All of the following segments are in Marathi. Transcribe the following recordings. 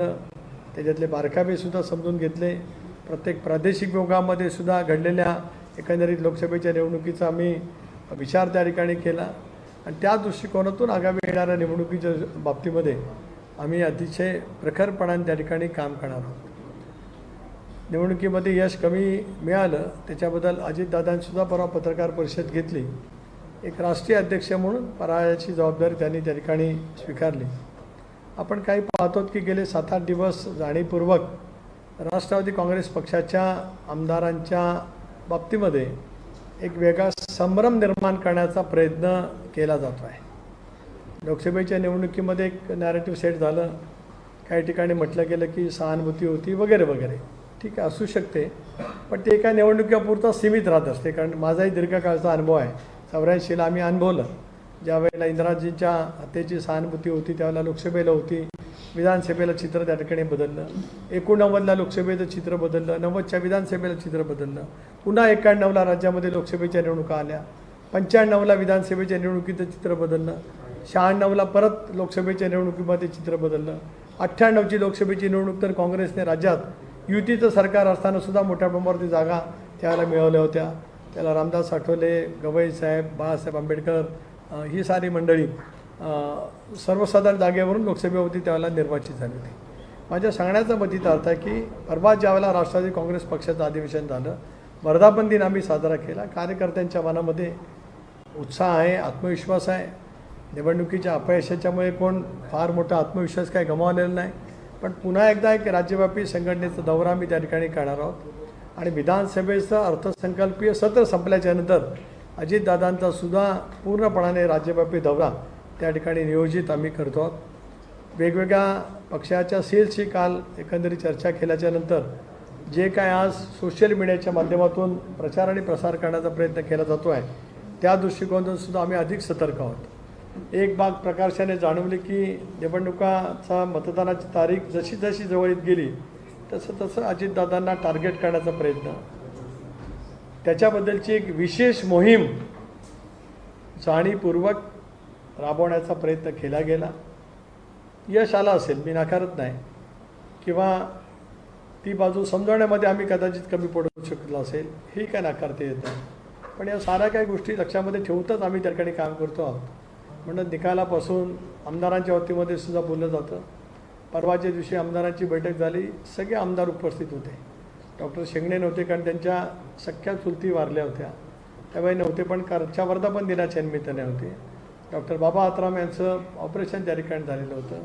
त्याच्यातले बारकावेसुद्धा समजून घेतले. प्रत्येक प्रादेशिक विभागामध्ये सुद्धा घडलेल्या एकंदरीत लोकसभेच्या निवडणुकीचा आम्ही विचार त्या ठिकाणी केला. आणि त्या दृष्टिकोनातून आगामी येणाऱ्या निवडणुकीच्या बाबतीमध्ये आम्ही अतिशय प्रखरपणाने त्या ठिकाणी काम करणार आहोत. निवडणुकीमध्ये यश कमी मिळालं त्याच्याबद्दल अजितदादांसुद्धा परवा पत्रकार परिषद घेतली. एक राष्ट्रीय अध्यक्ष म्हणून परायाची जबाबदारी त्यांनी त्या ठिकाणी स्वीकारली. आपण काही पाहतो की गेले सात आठ दिवस जाणीवपूर्वक राष्ट्रवादी काँग्रेस पक्षाच्या आमदारांच्या बाबतीमध्ये एक वेगळा संभ्रम निर्माण करण्याचा प्रयत्न केला जातो आहे. लोकसभेच्या निवडणुकीमध्ये एक नॅरेटिव्ह सेट झालं. काही ठिकाणी म्हटलं गेलं की सहानुभूती होती वगैरे वगैरे. ठीक आहे असू शकते. पण ते एका निवडणुकीपुरता सीमित राहत असते. कारण माझाही दीर्घकाळचा अनुभव आहे. चौऱ्याऐंशीला आम्ही अनुभवलं. ज्या वेळेला इंदिराजींच्या हत्येची सहानुभूती होती त्यावेळेला लोकसभेला होती. विधानसभेला चित्र त्या ठिकाणी बदललं. एकोणनव्वदला लोकसभेचं चित्र बदललं. नव्वदच्या विधानसभेला चित्र बदललं. पुन्हा एक्याण्णवला राज्यामध्ये लोकसभेच्या निवडणुका आल्या. पंच्याण्णवला विधानसभेच्या निवडणुकीचं चित्र बदललं. शहाण्णवला परत लोकसभेच्या निवडणुकीमध्ये चित्र बदललं. अठ्ठ्याण्णवची लोकसभेची निवडणूक तर काँग्रेसने राज्यात युतीचं सरकार असतानासुद्धा मोठ्या प्रमाणावरती जागा त्यावेळेला मिळवल्या होत्या. त्याला रामदास आठवले गवई साहेब बाळासाहेब आंबेडकर ही सारी मंडळी सर्वसाधारण जागेवरून लोकसभेवरती त्यावेळेला निर्वाचित झाली होती. माझ्या सांगण्याचा मतीत अर्थ आहे की परवा ज्यावेळेला राष्ट्रवादी काँग्रेस पक्षाचं अधिवेशन झालं वर्धापन दिन आम्ही साजरा केला. कार्यकर्त्यांच्या मनामध्ये उत्साह आहे आत्मविश्वास आहे. निवडणुकीच्या अपयशाच्यामुळे कोण फार मोठा आत्मविश्वास काय गमावलेला नाही. पण पुन्हा एकदा एक राज्यव्यापी संघटनेचा दौरा आम्ही त्या ठिकाणी करणार आहोत. आणि विधानसभेचं अर्थसंकल्पीय सत्र संपल्याच्यानंतर अजितदादांचा सुद्धा पूर्णपणाने राज्यव्यापी दौरा त्या ठिकाणी नियोजित आम्ही करतो. आहोत वेगवेगळ्या पक्षाच्या सेल्सची काल एकंदरीत चर्चा केल्याच्यानंतर जे काय आज सोशल मीडियाच्या माध्यमातून प्रचार आणि प्रसार करण्याचा प्रयत्न केला जातो आहे त्या दृष्टिकोनातून सुद्धा आम्ही अधिक सतर्क आहोत. एक बाग प्रकाशाने जाणवली की निवडणुकाचा मतदानाची तारीख जशी जशी जवळ येत गेली तसं तसं अजितदादांना टार्गेट करण्याचा प्रयत्न. त्याच्याबद्दलची एक विशेष मोहीम जाणीवपूर्वक राबवण्याचा प्रयत्न केला गेला. यश आलं असेल मी नाकारत नाही. किंवा ती बाजू समजवण्यामध्ये आम्ही कदाचित कमी पडू शकलो असेल ही काय नाकारता येत नाही. पण या साऱ्या काही गोष्टी लक्षामध्ये ठेवतच आम्ही त्या ठिकाणी काम करतो आहोत. म्हणून निकालापासून आमदारांच्या वतीमध्ये सुद्धा बोललं जातं. परवाच्या दिवशी आमदारांची बैठक झाली सगळे आमदार उपस्थित होते. डॉक्टर शेंगणे नव्हते कारण त्यांच्या सख्या चुलती वारल्या होत्या. त्यावेळी नव्हते पण कारच्या वर्धापन दिनाच्या निमित्ताने होते. डॉक्टर बाबा आत्राम यांचं ऑपरेशन त्या ठिकाणी झालेलं होतं.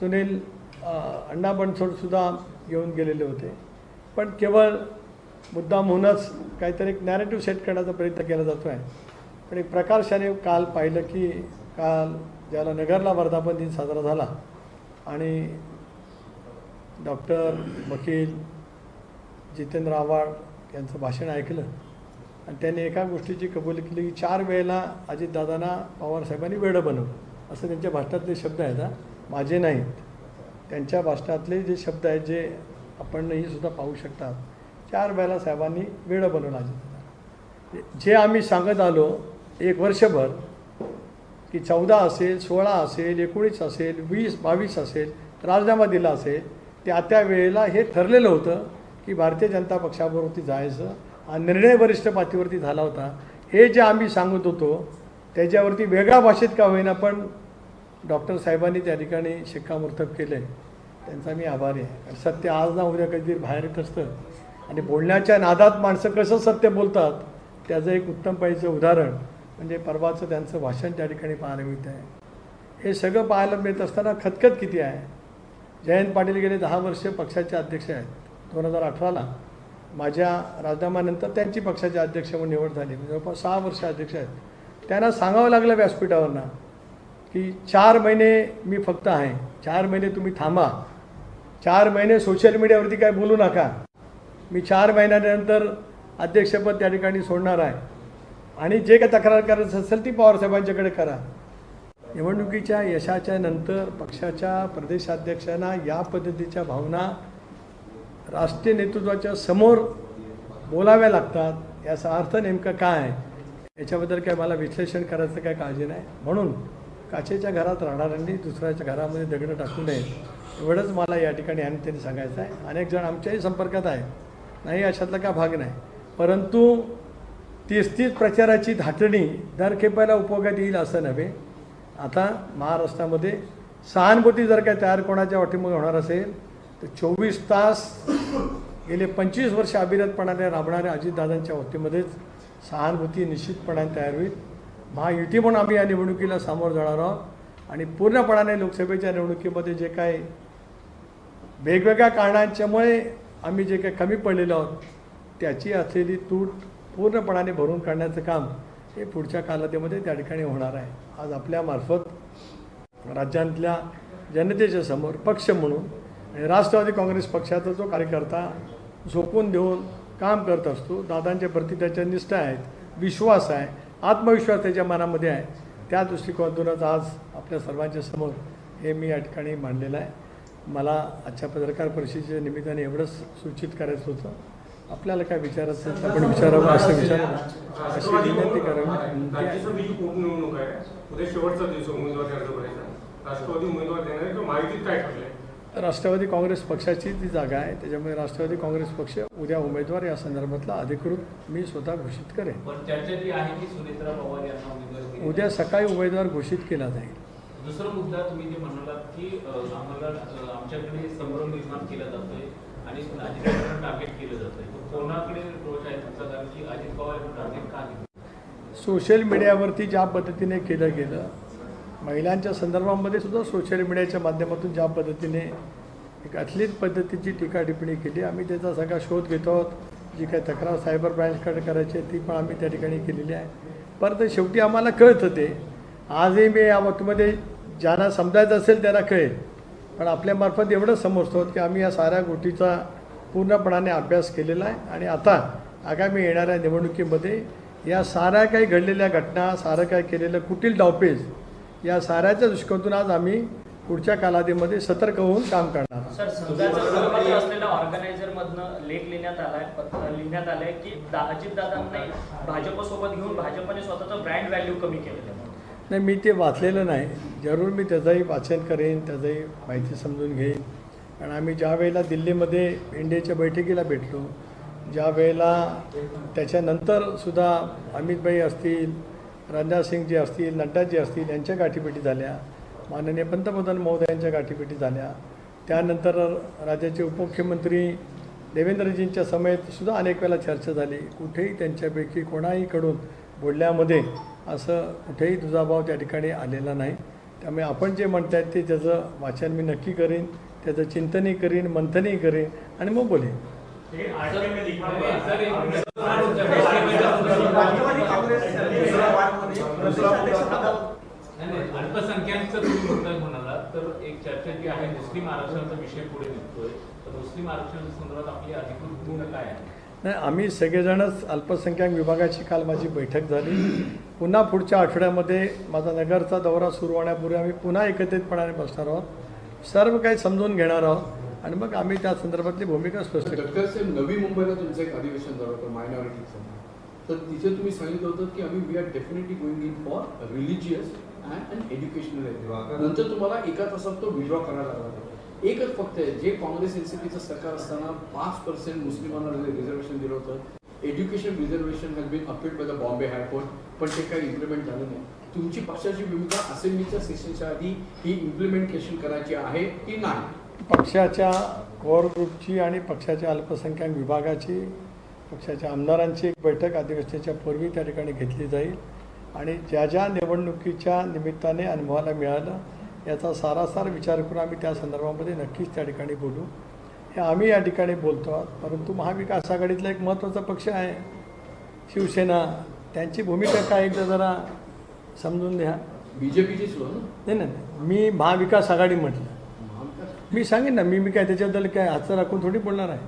सुनील अण्णा बनसोडसुद्धा येऊन गेलेले होते. पण केवळ मुद्दाम होऊनच काहीतरी एक नॅरेटिव्ह सेट करण्याचा प्रयत्न केला जातो आहे पण एक प्रकाशाने काल पाहिलं की काल ज्याला नगरला वर्धापन दिन साजरा झाला आणि डॉक्टर वकील जितेंद्र आव्हाड यांचं भाषण ऐकलं. आणि त्यांनी एका गोष्टीची कबुली केली की चार वेळेला अजितदादांना पवारसाहेबांनी वेळं बनवलं. असं त्यांच्या भाषणातले शब्द आहेत हा. माझे नाहीत. त्यांच्या भाषणातले जे शब्द आहेत जे आपणही सुद्धा पाहू शकतात चार वेळेला साहेबांनी वेळं बनवलं अजितदादा जे आम्ही सांगत आलो एक वर्षभर की चौदा असेल सोळा असेल एकोणीस असेल वीस बावीस असेल राजीनामा दिला असेल त्या त्या वेळेला हे ठरलेलं होतं की भारतीय जनता पक्षाबरोबरती जायचं हा निर्णय वरिष्ठ पातळीवरती झाला होता. हे जे आम्ही सांगत होतो त्याच्यावरती वेगळ्या भाषेत का होईना पण डॉक्टर साहेबांनी त्या ठिकाणी शिक्कामोर्तब केलं आहे त्यांचा मी आभारी आहे. सत्य आज ना उद्या कधीतरी बाहेर येत असतं. आणि बोलण्याच्या नादात माणसं कसं सत्य बोलतात त्याचं एक उत्तम पाहिजे उदाहरण म्हणजे परवाचं त्यांचं भाषण त्या ठिकाणी पाहायला मिळतं आहे हे सगळं पाहायला मिळत असताना खतखत किती आहे? जयंत पाटील गेले दहा वर्ष पक्षाचे अध्यक्ष आहेत. दोन हजार अठराला माझ्या राजीनाम्यानंतर त्यांची पक्षाचे अध्यक्ष म्हणून निवड झाली. म्हणजे जवळपास सहा वर्ष अध्यक्ष आहेत. त्यांना सांगावं लागलं व्यासपीठावरनं की चार महिने मी फक्त आहे. चार महिने तुम्ही थांबा. चार महिने सोशल मीडियावरती काय बोलू नका. मी चार महिन्यानंतर अध्यक्षपद त्या ठिकाणी सोडणार आहे. आणि जे काय तक्रार करायचं असेल ती पवारसाहेबांच्याकडे करा. निवडणुकीच्या यशाच्या नंतर पक्षाच्या प्रदेशाध्यक्षांना या पद्धतीच्या भावना राष्ट्रीय नेतृत्वाच्या समोर बोलाव्या लागतात याचा अर्थ नेमका काय आहे? याच्याबद्दल काय मला विश्लेषण करायचं काय काळजी नाही. म्हणून काचेच्या घरात राहणाऱ्यांनी दुसऱ्याच्या घरामध्ये दगडं टाकू नये एवढंच मला या ठिकाणी आणि त्यांनी सांगायचं आहे. अनेक जण आमच्याही संपर्कात आहे नाही अशातला का भाग नाही. परंतु तीस तीस प्रचाराची धाटणी दर खेपायला उपयोगात येईल असं नव्हे. आता महाराष्ट्रामध्ये सहानुभूती जर काय तयार कोणाच्या वाटेमुळे होणार असेल तर चोवीस तास गेले पंचवीस वर्ष अविरतपणाने राबणाऱ्या अजितदादांच्या वतीमध्येच सहानुभूती निश्चितपणाने तयार होईल. महायुती म्हणून आम्ही या निवडणुकीला सामोरं जाणार आहोत. आणि पूर्णपणाने लोकसभेच्या निवडणुकीमध्ये जे काय वेगवेगळ्या कारणांच्यामुळे आम्ही जे काही कमी पडलेलो आहोत त्याची असलेली तूट पूर्णपणाने भरून काढण्याचं काम हे पुढच्या कालावधीमध्ये त्या ठिकाणी होणार आहे. आज आपल्यामार्फत राज्यातल्या जनतेच्या समोर पक्ष म्हणून आणि राष्ट्रवादी काँग्रेस पक्षाचा जो कार्यकर्ता झोपून देऊन काम करत असतो. दादांच्या प्रती त्याच्या निष्ठा आहेत विश्वास आहे आत्मविश्वास त्याच्या मनामध्ये आहे. त्या दृष्टिकोनातूनच आज आपल्या सर्वांच्या समोर हे मी या ठिकाणी मांडलेलं आहे. मला आजच्या पत्रकार परिषदेच्या निमित्ताने एवढंच सूचित करायचं होतं. आपल्याला काय विचारायचं असेल तर आपण विचारावं असं विचारावं अशी विनंती करावी. शेवटचा दिवस राष्ट्रवादी उमेदवार देणार काय राष्ट्रवादी काँग्रेस पक्षाची ती जागा आहे त्याच्यामुळे राष्ट्रवादी काँग्रेस पक्ष उद्या उमेदवार या संदर्भातला अधिकृत मी स्वतः घोषित करेन. उद्या सकाळी उमेदवार घोषित केला जाईल. दुसरा मुद्दा तुम्ही जे म्हणालात की आम्हाला आमच्याकडे संभ्रम निर्माण केला जातोय आणि अजित पवारांना टार्गेट केलं जातंय. कोणाकडे दोष आहे तुमचा? कारण की अजित पवार टार्गेट का सोशल मीडियावरती ज्या पद्धतीने केलं गेलं महिलांच्या संदर्भामध्ये सुद्धा सोशल मीडियाच्या माध्यमातून ज्या पद्धतीने एक अथलीत पद्धतीची टीका टिप्पणी केली आम्ही त्याचा सगळा शोध घेतो आहोत. जी काही तक्रार सायबर ब्रँचकडे करायची आहे ती पण आम्ही त्या ठिकाणी केलेली आहे. परत शेवटी आम्हाला कळतं ते आजही मी या वक्तमध्ये ज्यांना समजायचं असेल त्यांना कळेल. पण आपल्यामार्फत एवढं समजतो की आम्ही या साऱ्या गोष्टीचा पूर्णपणाने अभ्यास केलेला आहे आणि आता आगामी येणाऱ्या निवडणुकीमध्ये या साऱ्या काही घडलेल्या घटना सारं काय केलेलं कुटील डावपेज या साऱ्याच्या दृष्टिकोनातून आज आम्ही पुढच्या कालावधीमध्ये सतर्क होऊन काम करणार आहोत. सर समजायचं सहमत असलेल्या ऑर्गनायझर मधनं लेख लिहिण्यात आलाय लिहिण्यात आलंय की अजित दादांनी भाजप सोबत घेऊन भाजपने स्वतःचं ब्रँड व्हॅल्यू कमी केलेलं. नाही मी ते वाचलेलं नाही जरूर मी त्याचंही वाचन करेन त्याचंही माहिती समजून घेईन कारण आम्ही ज्या वेळेला दिल्लीमध्ये इंडियाच्या बैठकीला भेटलो ज्या वेळेला त्याच्यानंतर सुद्धा अमितभाई असतील राजनाथ सिंगजी असतील नड्डाजी असतील यांच्या गाठीभेटी झाल्या. माननीय पंतप्रधान महोदयांच्या गाठीभेटी झाल्या. त्यानंतर राज्याचे उपमुख्यमंत्री देवेंद्रजींच्या समेत सुद्धा अनेक वेळा चर्चा झाली. कुठेही त्यांच्यापैकी कोणाहीकडून बोलण्यामध्ये असं कुठेही दुजाभाव त्या ठिकाणी आलेला नाही. त्यामुळे आपण जे म्हणतायत ते त्याचं वाचन मी नक्की करीन त्याचं चिंतनही करीन मंथनही करीन आणि मग बोलेन. अल्पसंख्याकचं तुम्ही मुद्दा म्हणाला तर एक चर्चा जी आहे मुस्लिम आरक्षणाचा विषय पुढे निघतोय. तर मुस्लिम आरक्षणाच्या संदर्भात आपली अधिकृत भूमिका काय आहे? नाही आम्ही सगळेजणच अल्पसंख्याक विभागाची काल माझी बैठक झाली. पुन्हा पुढच्या आठवड्यामध्ये माझा नगरचा दौरा सुरू होण्यापूर्वी आम्ही पुन्हा एकत्रितपणाने बसणार आहोत. सर्व काही समजून घेणार आहोत. आणि मग आम्ही त्या संदर्भातली भूमिका स्पष्ट साहेब नवी मुंबईला तुमचं एक अधिवेशन झालं होतं मायनॉरिटीचं तर तिथे तुम्ही सांगितलं होतं की आम्ही we are definitely going in for religious and and educational नंतर तुम्हाला एका तासात तो विड्रॉ करायला लागला होता. एकच फक्त आहे जे काँग्रेस एनसीपीचं सरकार असताना पाच पर्सेंट मुस्लिमांना रिझर्वेशन दिलं होतं. Education reservation has been appealed by the Bombay high court पण ते काही इम्प्लिमेंट झालं नाही. तुमची पक्षाची भूमिका असेंब्लीच्या सेशनच्या आधी ही इम्प्लिमेंटेशन करायची आहे की नाही? पक्षाच्या कोर ग्रुपची आणि पक्षाच्या अल्पसंख्याक विभागाची पक्षाच्या आमदारांची एक बैठक अधिवेशनाच्या पूर्वी त्या ठिकाणी घेतली जाईल. आणि ज्या ज्या निवडणुकीच्या निमित्ताने अनुभवाला मिळालं याचा सारासार विचार करून आम्ही त्या संदर्भामध्ये नक्कीच त्या ठिकाणी बोलू. हे आम्ही या ठिकाणी बोलतो आहोत परंतु महाविकास आघाडीतला एक महत्त्वाचा पक्ष आहे. शिवसेना त्यांची भूमिका काय एकदा जरा समजून घ्या. बीजेपीचीच हो ना? नाही नाही. मी महाविकास आघाडी म्हटलं. मी सांगेन ना मी मी काय त्याच्याबद्दल काय हातचं राखून थोडी बोलणार आहे.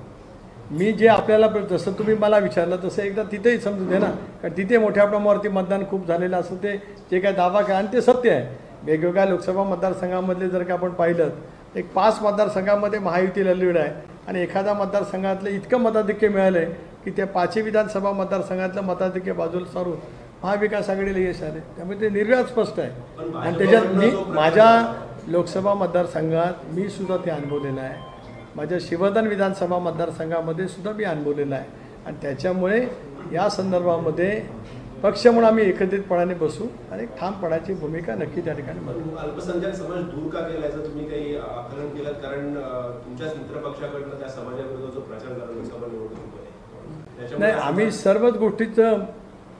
मी जे आपल्याला जसं तुम्ही मला विचारलं तसं एकदा तिथेही समजून दे ना. कारण तिथे मोठ्या प्रमाणावरती मतदान खूप झालेलं असं ते जे काय दावा काय आणि ते सत्य आहे. वेगवेगळ्या लोकसभा मतदारसंघामधले जर का आपण पाहिलं एक पाच मतदारसंघामध्ये महायुतीला लीड आहे. आणि एखाद्या मतदारसंघातलं इतकं मताधिक्य मिळालं आहे की त्या पाचही विधानसभा मतदारसंघातलं मताधिक्य बाजूला सारून महाविकास आघाडीला यश आले त्यामुळे ते निर्व्याज स्पष्ट आहे. आणि त्याच्यात मी माझ्या लोकसभा मतदारसंघात मी सुद्धा ते अनुभवलेलं आहे. माझ्या शिवधन विधानसभा मतदारसंघामध्ये सुद्धा मी अनुभवलेलं आहे. आणि त्याच्यामुळे या संदर्भामध्ये पक्ष म्हणून आम्ही एकत्रितपणाने बसू आणि एक ठामपणाची भूमिका नक्की त्या ठिकाणी पण अल्पसंख्याक समाज दूर का केला याचं तुम्ही काही आकलन केलं कारण तुमच्याच मित्र पक्षाकडनं त्या समाजाविरुद्ध जो प्रचार झाला लोकसभा त्याच्यामुळे नाही आम्ही सर्वच गोष्टीचं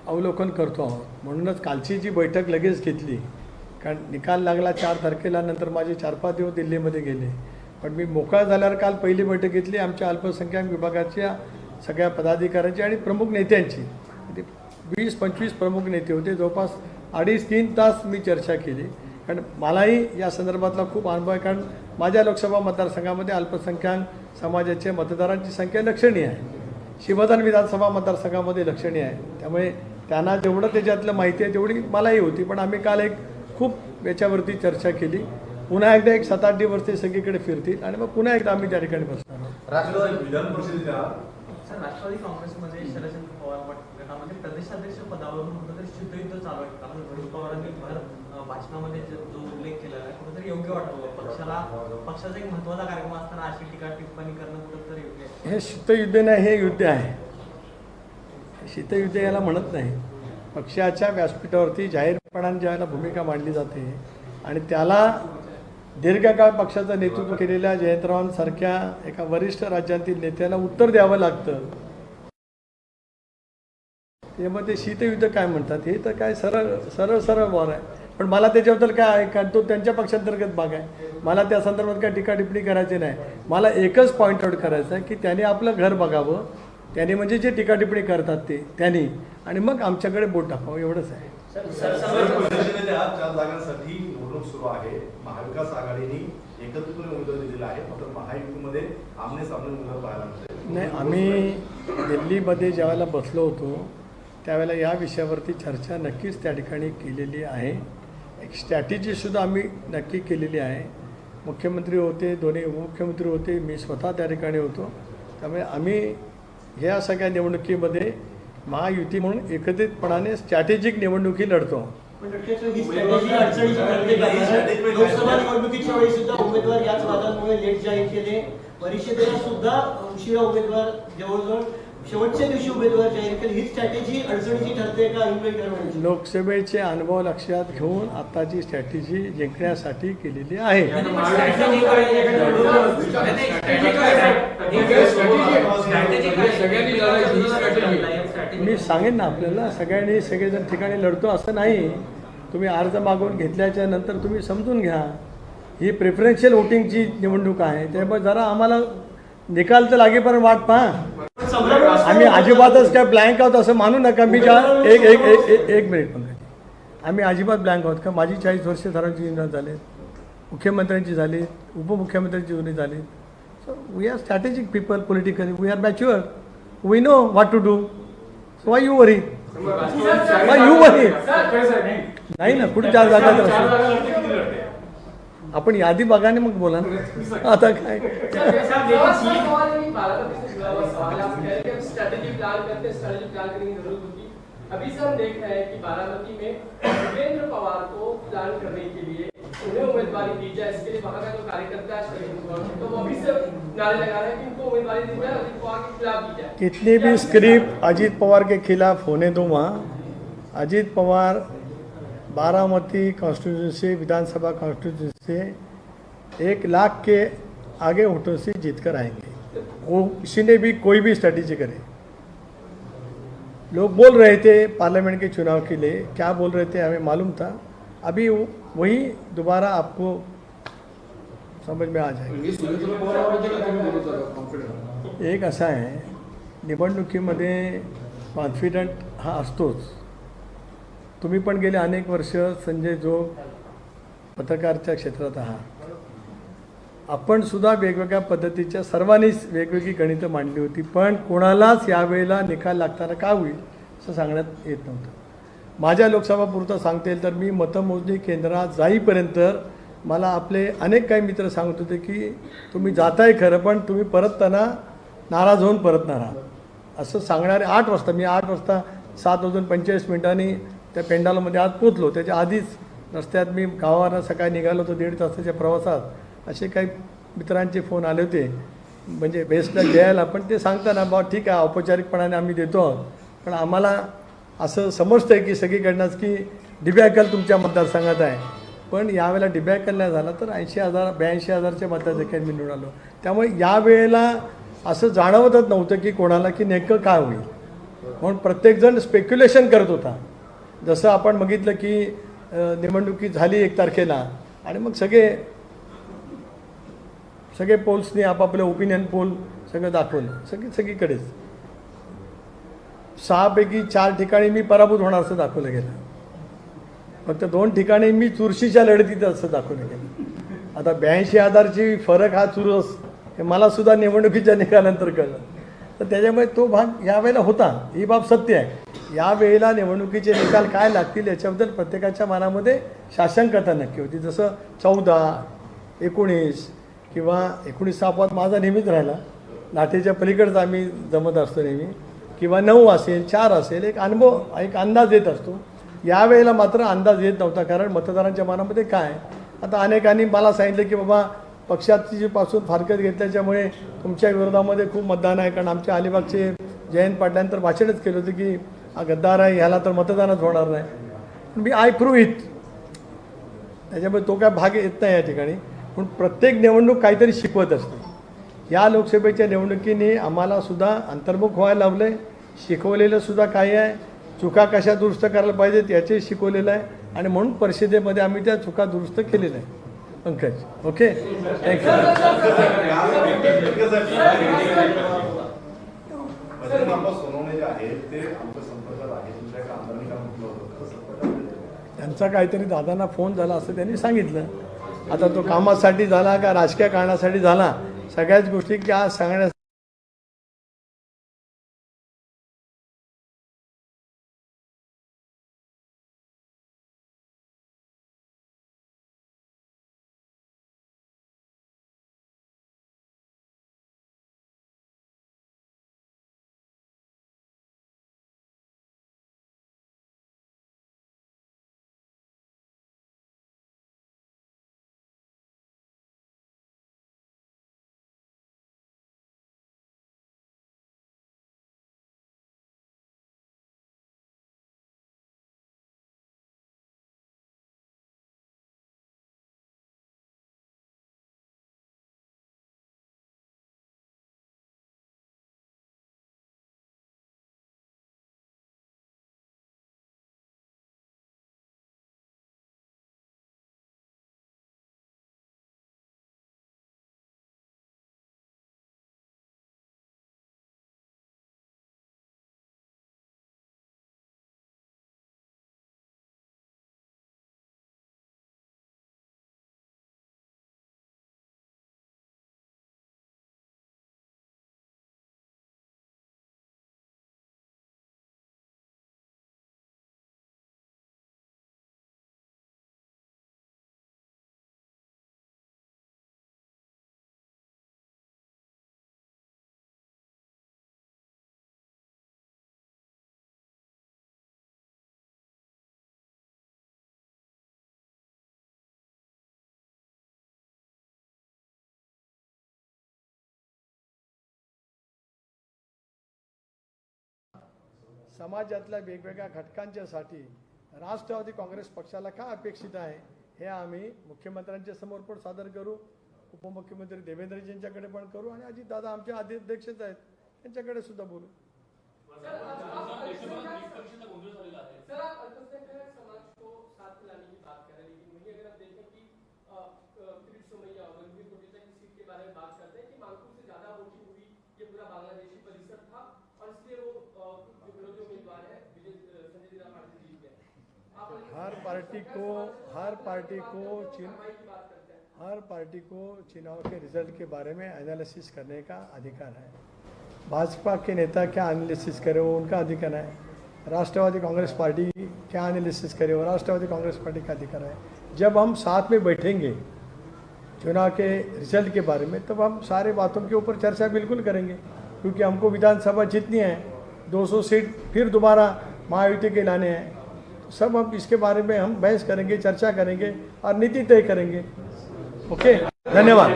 अवलोकन करतो आहोत. म्हणूनच कालची जी बैठक लगेच घेतली कारण निकाल लागला चार तारखेला नंतर माझे चार पाच दिवस दिल्लीमध्ये गेले. पण मी मोकळा झाल्यावर काल पहिली बैठक घेतली आमच्या अल्पसंख्याक विभागाच्या सगळ्या पदाधिकाऱ्यांची आणि प्रमुख नेत्यांची. ते वीस पंचवीस प्रमुख नेते होते. जवळपास अडीच तीन तास मी चर्चा केली. कारण मलाही या संदर्भातला खूप अनुभव आहे. कारण माझ्या लोकसभा मतदारसंघामध्ये अल्पसंख्याक समाजाच्या मतदारांची संख्या लक्षणीय आहे. शिवधन विधानसभा मतदारसंघामध्ये लक्षणीय आहे. त्यामुळे त्यांना जेवढं त्याच्यातलं माहिती आहे तेवढी मलाही होती. पण आम्ही काल एक खूप याच्यावरती चर्चा केली. पुन्हा एकदा एक सात आठ दिवस ते सगळीकडे फिरतील आणि मग पुन्हा एकदा आम्ही त्या ठिकाणी बसणार. राष्ट्रवादी विधान परिषदेच्या सर राष्ट्रवादी काँग्रेसमध्ये शरदचंद्र पवार गटामध्ये प्रदेशाध्यक्ष पदावरून कुठेतरी शिवयुद्ध चालू आहे. कारण रोहित पवारांनी भर अं, भाषणामध्ये जो उल्लेख केलेला आहे कुठेतरी योग्य वाटतो पक्षाला पक्षाचा एक महत्त्वाचा कार्यक्रम असताना अशी टीका टिप्पणी करणं कुठेतरी योग्य आहे. हे शीतयुद्ध नाही हे युद्ध आहे. शीतयुद्ध याला म्हणत नाही. पक्षाच्या व्यासपीठावरती जाहीरपणाने ज्यावेळेला भूमिका मांडली जाते आणि त्याला दीर्घकाळ पक्षाचं नेतृत्व केलेल्या जयंतरावांसारख्या एका वरिष्ठ राज्यातील नेत्याला उत्तर द्यावं लागतं. त्यामुळे ते शीतयुद्ध काय म्हणतात? हे तर काय सरळ सरळ सरळ वार आहे. पण मला त्याच्याबद्दल काय आहे? कारण तो त्यांच्या पक्षांतर्गत भाग आहे. मला त्या संदर्भात काय टीका टिप्पणी करायची नाही. मला एकच पॉईंट आउट करायचं आहे की त्याने आपलं घर बघावं. त्याने म्हणजे जे टीका टिप्पणी करतात ते त्यांनी. आणि मग आमच्याकडे बोट टाकावं एवढंच आहे. सर सर विधान परिषदेच्या चार जागांसाठी निवडणूक सुरू आहे. महाविकास आघाडीने एकत्रितपणे उमेदवार दिलेला आहे. मात्र महायुतीमध्ये आमने सामने उमेदवार पाहायला मिळते नाही आम्ही दिल्लीमध्ये ज्यावेळेला बसलो होतो त्यावेळेला या विषयावरती चर्चा नक्कीच त्या ठिकाणी केलेली आहे. एक स्ट्रॅटेजीसुद्धा आम्ही नक्की केलेली आहे. मुख्यमंत्री होते दोन्ही उपमुख्यमंत्री होते मी स्वतः त्या ठिकाणी होतो. त्यामुळे आम्ही ह्या सगळ्या निवडणुकीमध्ये महायुती म्हणून एकत्रितपणाने स्ट्रॅटेजिक निवडणुकी लढतो. ही वेळी सुद्धा उमेदवार परिषदेला सुद्धा उशिरा जवळजवळ शेवटच्या दिवशी उमेदवार जाहीर केले. ही स्ट्रॅटेजी अडचणीची ठरते का लोकसभेचे अनुभव लक्षात घेऊन आताची स्ट्रॅटेजी जिंकण्यासाठी केलेली आहे. मी सांगेन ना आपल्याला सगळ्यांनी सगळेजण ठिकाणी लढतो असं नाही. तुम्ही अर्ज मागवून घेतल्याच्या नंतर तुम्ही समजून घ्या. ही प्रेफरन्शियल वोटिंगची निवडणूक आहे. त्यामुळे जरा आम्हाला निकाल तर लागेपर्यंत वाट पहा. आम्ही अजिबातच काय ब्लँक आहोत असं मानू नका. मी ज्या एक एक एक एक- मिनिट पण आम्ही अजिबात ब्लँक आहोत का? माझी चाळीस वर्ष सरांची निवडणूक झाले. मुख्यमंत्र्यांची झाली. उपमुख्यमंत्र्यांची जुनी झाली. So we are strategic people politically we are mature we know what to do so why you worry why you worry नाही ना कुठे चार जागा तर असतील. आपण यादी बघा आणि मग बोला ना। आता काय स्ट्रैटेजी प्लान करते स्ट्रैटेजी प्लान करने की जरूरत होती अभी से हम देख रहे हैं कि बारामती में भूपेंद्र पवार को प्लान करने के लिए उन्हें उम्मीदवारी दी जाए, इसके लिए वहाँ का जो कार्यकर्ता है तो वो अभी से नारे लगा रहे हैं कि इनको उम्मीदवारी दी जाए अजित पवार के खिलाफ दी जाए। कितनी भी स्क्रिप्ट अजीत पवार के खिलाफ होने दो वहाँ, अजीत पवार बारामती कॉन्स्टिट्यूंसी विधानसभा कॉन्स्टिट्यूंसी से एक लाख के आगे वोटों से जीत कर आएँगे। वो किसी ने भी कोई भी स्ट्रेटेजी करे। लोग बोल रहे थे पार्लियामेंट के चुनाव के लिए, क्या बोल रहे थे हमें मालूम था। अभी वही दोबारा आपको समझ में आ जाएगा। हे। एक असा आहे निवडणुकीमध्ये कॉन्फिडंट हा असतोच. तुम्ही पण गेले अनेक वर्ष संजय जो पत्रकारच्या क्षेत्रात आहात. आपण सुद्धा वेगवेगळ्या पद्धतीच्या सर्वांनीच वेगवेगळी गणितं मांडली होती पण कोणालाच यावेळेला निकाल लागताना का होईल असं सांगण्यात येत नव्हतं. माझ्या लोकसभापुरतं सांगता येईल तर मी मतमोजणी केंद्रात जाईपर्यंत मला आपले अनेक काही मित्र सांगत होते की तुम्ही जाताय खरं पण तुम्ही परतताना नाराज होऊन परतणार आहात. असं सांगणारे आठ वाजता मी आठ वाजता सात वाजून पंचेचाळीस मिनिटांनी त्या पेंडालमध्ये आत पोचलो त्याच्या आधीच रस्त्यात मी गावाला सकाळी निघालो होतो दीड तासाच्या प्रवासात. असे काही मित्रांचे फोन आले होते म्हणजे बेस्टला द्यायला पण ते सांगताना बा ठीक आहे औपचारिकपणाने आम्ही देतो आहोत पण आम्हाला असं समजतं आहे की सगळीकडनंच की डिबॅकल तुमच्या मतदारसंघात आहे. पण यावेळेला डिबॅकल नाही झाला तर ऐंशी हजार ब्याऐंशी हजारच्या मताधिक्यात मी निवडून आलो. त्यामुळे यावेळेला असं जाणवतच नव्हतं की कोणाला की नेमकं काय होईल. म्हणून प्रत्येकजण स्पेक्युलेशन करत होता. जसं आपण बघितलं की निवडणुकी झाली एक तारखेला आणि मग सगळे सगळे पोल्सनी आपापले ओपिनियन पोल सगळं दाखवलं. सगळी सगळीकडेच. सहापैकी चार ठिकाणी मी पराभूत होणार असं दाखवलं गेलं. फक्त दोन ठिकाणी मी चुरशीच्या लढतीत असं दाखवलं गेलं. आता ब्याऐंशी हजारची फरक हा चुरस हे मला सुद्धा निवडणुकीच्या निकालानंतर कळलं. तर त्याच्यामुळे तो भाग यावेळेला होता. ही बाब सत्य आहे. यावेळेला निवडणुकीचे निकाल काय लागतील याच्याबद्दल प्रत्येकाच्या मनामध्ये शासनकता नक्की होती. जसं चौदा एकोणीस किंवा एकोणीसचा अपवाद माझा नेहमीच राहिला. लाठीच्या पलीकडचा आम्ही जमत असतो नेहमी. किंवा नऊ असेल चार असेल एक अनुभव एक अंदाज येत असतो. यावेळेला मात्र अंदाज येत नव्हता कारण मतदारांच्या मनामध्ये काय? आता अनेकांनी मला सांगितलं की बाबा पक्षाची पासून फारकत घेतल्याच्यामुळे तुमच्या विरोधामध्ये खूप मतदान आहे. कारण आमच्या अलिबागचे जयंत पाटल्यानंतर भाषणच केलं होतं की गद्दार आहे ह्याला तर मतदानच होणार नाही. मी आय प्रूव्ह इट त्याच्यामुळे तो काय भाग येत नाही या ठिकाणी. पण प्रत्येक निवडणूक काहीतरी शिकवत असते. या लोकसभेच्या निवडणुकीने आम्हालासुद्धा अंतर्मुख व्हायला लावलं. आहे शिकवलेलंसुद्धा काय काही आहे. चुका कशा दुरुस्त करायला पाहिजेत याचे शिकवलेलं आहे. आणि म्हणून परिषदेमध्ये आम्ही त्या चुका दुरुस्त केलेल्या आहे पंकज ओके? थँक्यू त्यांचा काहीतरी दादांना फोन झाला असं त्यांनी सांगितलं. आता तो कामासाठी झाला का राजकीय कारणासाठी झाला? सगळ्याच गोष्टी की आज सांगण्या समाजातल्या वेगवेगळ्या घटकांच्यासाठी राष्ट्रवादी काँग्रेस पक्षाला काय अपेक्षित आहे हे आम्ही मुख्यमंत्र्यांच्या समोर पण सादर करू उपमुख्यमंत्री देवेंद्रजींच्याकडे पण करू आणि अजितदादा आमचे आमच्या अध्यक्षच आहेत त्यांच्याकडे सुद्धा बोलू. पार्टी को, हर पार्टी को चुन, हर पार्टी को चुनाव के रिज़ल्ट के बारे में एनालिसिस करने का अधिकार है। भाजपा के नेता क्या एनालिसिस करे वो उनका अधिकार है। राष्ट्रवादी कांग्रेस पार्टी क्या एनालिसिस करे वो राष्ट्रवादी कांग्रेस पार्टी का अधिकार है। जब हम साथ में बैठेंगे चुनाव के रिज़ल्ट के बारे में, तब हम सारे बातों के ऊपर चर्चा बिल्कुल करेंगे। क्योंकि हमको विधानसभा जीतनी है 200 सीट फिर दोबारा महायुति के लाने हैं। सब हम इसके बारे में हम बहस करेंगे चर्चा करेंगे और नीति तय करेंगे ओके धन्यवाद